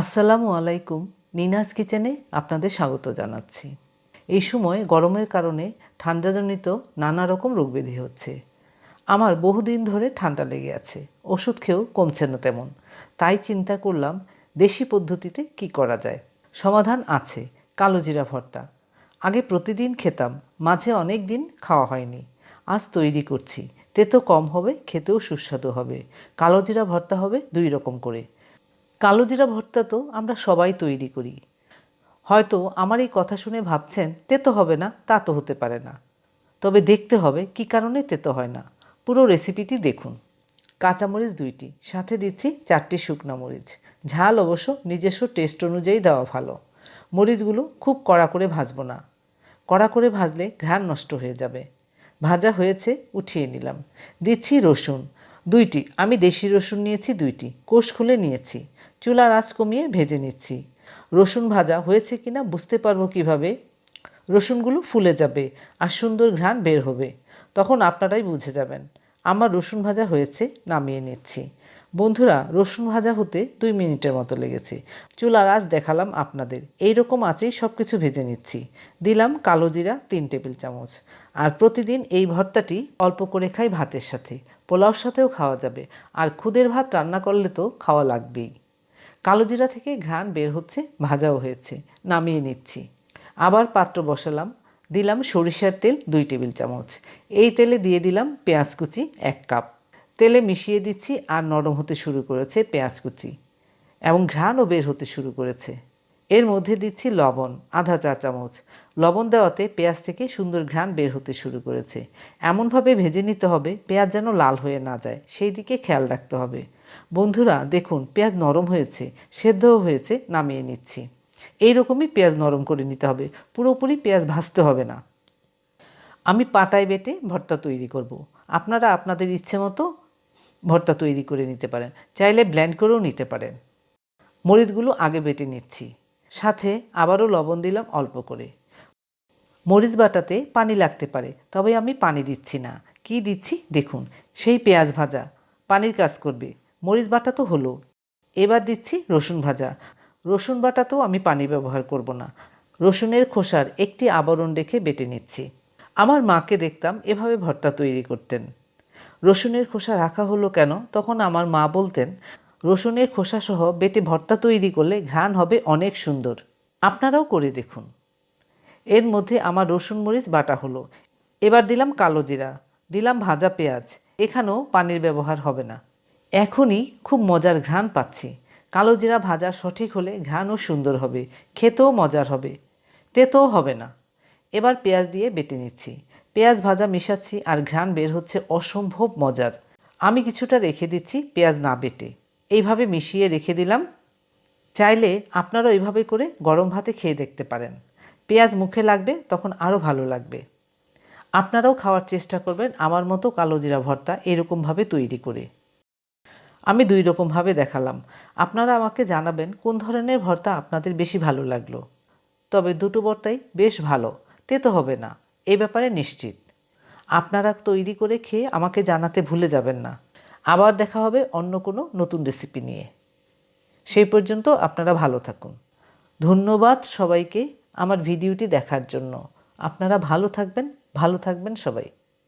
আসসালামু আলাইকুম, নিনাজ কিচেনে আপনাদের স্বাগত জানাচ্ছি। এই সময় গরমের কারণে ঠান্ডাজনিত নানা রকম রোগব্যাধি হচ্ছে। আমার বহুদিন ধরে ঠান্ডা লেগে আছে, ওষুধ খেয়েও কমছে না তেমন। তাই চিন্তা করলাম, দেশি পদ্ধতিতে কি করা যায়? সমাধান আছে, কালো জিরা ভর্তা। আগে প্রতিদিন খেতাম, মাঝে অনেক দিন খাওয়া হয়নি। আজ তৈরি করছি, তেতো কম হবে, খেতেও সুস্বাদু হবে। কালো জিরা ভর্তা হবে দুই রকম করে। কালো জিরা ভর্তা তো আমরা সবাই তৈরি করি। হয়তো আমার এই কথা শুনে ভাবছেন, তেতো হবে না, তা তো হতে পারে না। তবে দেখতে হবে কি কারণে তেতো হয় না। পুরো রেসিপিটি দেখুন। কাঁচামরিচ দুইটি, সাথে দিচ্ছি চারটি শুকনা মরিচ। ঝাল অবশ্য নিজস্ব টেস্ট অনুযায়ী দেওয়া ভালো। মরিচগুলো খুব কড়া করে ভাজবো না। কড়া করে ভাজলে ঘ্রাণ নষ্ট হয়ে যাবে। ভাজা হয়েছে, উঠিয়ে নিলাম। দিচ্ছি রসুন। দুইটি। আমি দেশি রসুন নিয়েছি দুইটি। কোষ খুলে নিয়েছি। চুলা আঁচ কমিয়ে ভেজে নিচ্ছি। রসুন ভাজা হয়েছে কি না বুঝতে পারব কীভাবে? রসুনগুলো ফুলে যাবে আর সুন্দর ঘ্রাণ বের হবে। তখন আপনারাই বুঝে যাবেন। আমার রসুন ভাজা হয়েছে, নামিয়ে নিচ্ছি। বন্ধুরা, রসুন ভাজা হতে দুই মিনিটের মতো লেগেছে। চুলার আজ দেখালাম আপনাদের। এই রকম আঁচেই সব কিছু ভেজে নিচ্ছি। দিলাম কালো জিরা তিন টেবিল চামচ। আর প্রতিদিন এই ভর্তাটি অল্প করে খাই ভাতের সাথে। পোলাওর সাথেও খাওয়া যাবে। আর খুদের ভাত রান্না করলে তো খাওয়া লাগবেই। কালো জিরা থেকে ঘ্রাণ বের হচ্ছে, ভাজাও হয়েছে। নামিয়ে নিচ্ছি। আবার পাত্র বসালাম। দিলাম সরিষার তেল দুই টেবিল চামচ। এই তেলে দিয়ে দিলাম পেঁয়াজ কুচি এক কাপ। তেলে মিশিয়ে দিচ্ছি আর নরম হতে শুরু করেছে পেঁয়াজ কুচি এবং ঘ্রাণও বের হতে শুরু করেছে। এর মধ্যে দিচ্ছি লবণ, আধা চা চামচ। লবণ দেওয়াতে পেঁয়াজ থেকে সুন্দর ঘ্রাণ বের হতে শুরু করেছে। এমনভাবে ভেজে নিতে হবে, পেঁয়াজ যেন লাল হয়ে না যায়। সেই দিকে খেয়াল রাখতে হবে। বন্ধুরা, দেখুন, পেঁয়াজ নরম হয়েছে, সেদ্ধও হয়েছে, নামিয়ে নিচ্ছি। এই রকমই পেঁয়াজ নরম করে নিতে হবে, পুরোপুরি পেঁয়াজ ভাজতে হবে না। আমি পাটায় বেটে ভর্তা তৈরি করব। আপনারা আপনাদের ইচ্ছে মতো ভর্তা তৈরি করে নিতে পারেন। চাইলে ব্ল্যান্ড করেও নিতে পারেন। মরিচগুলো আগে বেটে নিচ্ছি। সাথে আবারও লবণ দিলাম অল্প করে। মরিচ বাটাতে পানি লাগতে পারে, তবে আমি পানি দিচ্ছি না। কি দিচ্ছি? দেখুন, সেই পেঁয়াজ ভাজা। পানির কাজ করবে। মরিচ বাটা তো হলো। এবার দিচ্ছি রসুন ভাজা। রসুন বাটাতেও আমি পানি ব্যবহার করব না। রসুনের খোসার একটি আবরণ রেখে বেটে নিচ্ছি। আমার মাকে দেখতাম এভাবে ভর্তা তৈরি করতেন। রসুনের খোসা রাখা হলো কেন? তখন আমার মা বলতেন, রসুনের খোসা সহ বেটে ভর্তা তৈরি করলে ঘ্রাণ হবে অনেক সুন্দর। আপনারাও করে দেখুন। এর মধ্যে আমার রসুন মরিচ বাটা হলো। এবার দিলাম কালো জিরা, দিলাম ভাজা পেঁয়াজ। এখানেও পানির ব্যবহার হবে না। এখনই খুব মজার ঘ্রাণ পাচ্ছি। কালো জিরা ভাজা সঠিক হলে ঘ্রাণও সুন্দর হবে, খেতেও মজার হবে, তেতেও হবে না। এবার পেঁয়াজ দিয়ে বেটে নিচ্ছি। পেঁয়াজ ভাজা মিশাচ্ছি আর ঘ্রাণ বের হচ্ছে অসম্ভব মজার। আমি কিছুটা রেখে দিচ্ছি পেঁয়াজ না বেটে। এইভাবে মিশিয়ে রেখে দিলাম। চাইলে আপনারা এইভাবে করে গরম ভাতে খেয়ে দেখতে পারেন। পেঁয়াজ মুখে লাগবে, তখন আরও ভালো লাগবে। আপনারাও খাওয়ার চেষ্টা করবেন আমার মতো কালো জিরা ভর্তা এরকমভাবে তৈরি করে। আমি দুই রকমভাবে দেখালাম। আপনারা আমাকে জানাবেন কোন ধরনের ভর্তা আপনাদের বেশি ভালো লাগল। তবে দুটো ভর্তাই বেশ ভালো তেতো হবে না। এই ব্যাপারে নিশ্চিত। আপনারা তৈরি করে খেয়ে আমাকে জানাতে ভুলে যাবেন না। আবার দেখা হবে অন্য কোনো নতুন রেসিপি নিয়ে। সেই পর্যন্ত আপনারা ভালো থাকুন। ধন্যবাদ সবাইকে আমার ভিডিওটি দেখার জন্য। আপনারা ভালো থাকবেন ভালো থাকবেন সবাই।